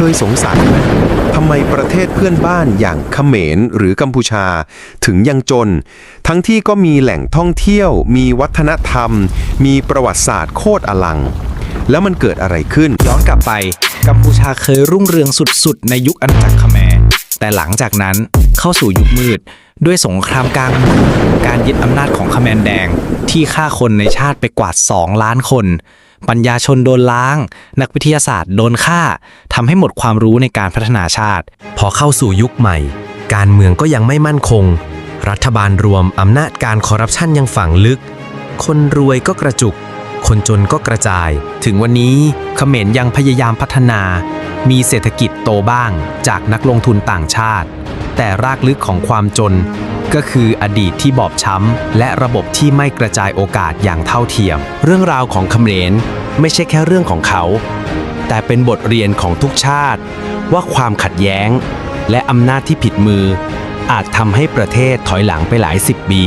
เคยสงสัยไหมทำไมประเทศเพื่อนบ้านอย่างเขมรหรือกัมพูชา ถึงยังจน ทั้งที่ก็มีแหล่งท่องเที่ยว มีวัฒนธรรม มีประวัติศาสตร์โคตรอลัง แล้วมันเกิดอะไรขึ้น ย้อนกลับไป กัมพูชาเคยรุ่งเรืองสุดๆ ในยุคอาณาจักรเขมรแต่หลังจากนั้นเข้าสู่ยุคมืด ด้วยสงครามกลางเมืองการยึดอำนาจของเขมรแดง ที่ฆ่าคนในชาติไปกว่า 2 ล้านคน ปัญญาชนโดนล้าง นักวิทยาศาสตร์โดนฆ่าทำให้หมดความรู้ในการพัฒนาชาติ พอเข้าสู่ยุคใหม่ การเมืองก็ยังไม่มั่นคง รัฐบาลรวมอำนาจการคอร์รัปชันยังฝังลึก คนรวยก็กระจุก คนจนก็กระจาย ถึงวันนี้เขมรยังพยายามพัฒนา มีเศรษฐกิจโตบ้างจากนักลงทุนต่างชาติ แต่รากลึกของความจน ก็คืออดีตที่บอบช้ำ และระบบที่ไม่กระจายโอกาสอย่างเท่าเทียม เรื่องราวของเขมรไม่ใช่แค่เรื่องของเขา แต่เป็นบทเรียนของทุกชาติ ว่าความขัดแย้ง และอำนาจที่ผิดมือ อาจทำให้ประเทศถอยหลังไปหลายสิบปี